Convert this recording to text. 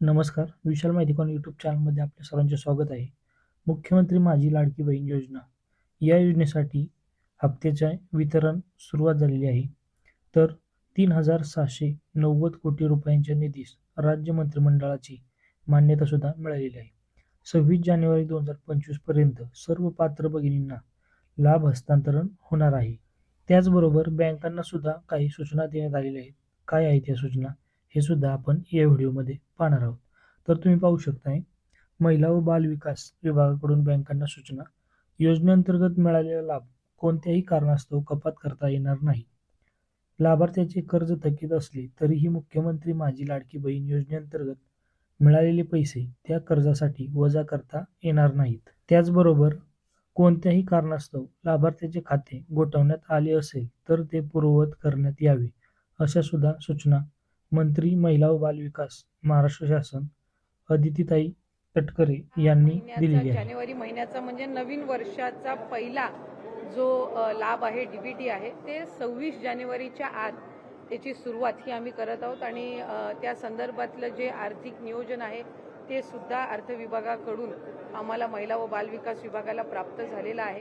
नमस्कार. विशाल माहितीकॉन यूट्यूब चॅनलमध्ये आपल्या सर्वांचे स्वागत आहे. मुख्यमंत्री माझी लाडकी बहीण योजना. या योजनेसाठी हप्त्याचे वितरण सुरुवात झालेली आहे. तर तीन हजार सहाशे नव्वद कोटी रुपयांच्या निधीस राज्य मंत्रिमंडळाची मान्यतासुद्धा मिळालेली आहे. सव्वीस जानेवारी दोन हजार पंचवीसपर्यंत सर्व पात्र भगिनींना लाभ हस्तांतरण होणार आहे. त्याचबरोबर बँकांना सुद्धा काही सूचना देण्यात आलेल्या आहेत. काय आहेत त्या सूचना? हे सुद्धा आपण या व्हिडिओमध्ये पाहणार आहोत. तर तुम्ही पाहू शकताय महिला व बाल विकास विभागाकडून बँकांना सूचना. योजनेअंतर्गत मिळालेला लाभ कोणत्याही कारणास्तव कपात करता येणार नाही. लाभार्थ्याचे कर्ज थकीत असले तरीही मुख्यमंत्री माझी लाडकी बहीण योजनेअंतर्गत मिळालेले पैसे त्या कर्जासाठी वजा करता येणार नाहीत. त्याचबरोबर कोणत्याही कारणास्तव लाभार्थ्याचे खाते गोठवण्यात आले असेल तर ते पूर्ववत करण्यात यावे अशा सुद्धा सूचना मंत्री महिला व बालविकास महाराष्ट्र शासन अदितीताई तटकरे यांनी दिलेली आहे. जानेवारी महिन्याचा म्हणजे नवीन वर्षाचा पहिला जो लाभ आहे डीबीटी आहे ते सव्वीस जानेवारीच्या आत त्याची सुरुवात ही आम्ही करत आहोत आणि त्या संदर्भातलं जे आर्थिक नियोजन आहे ते सुद्धा अर्थ विभागाकडून आम्हाला महिला व बालविकास विभागाला प्राप्त झालेलं आहे.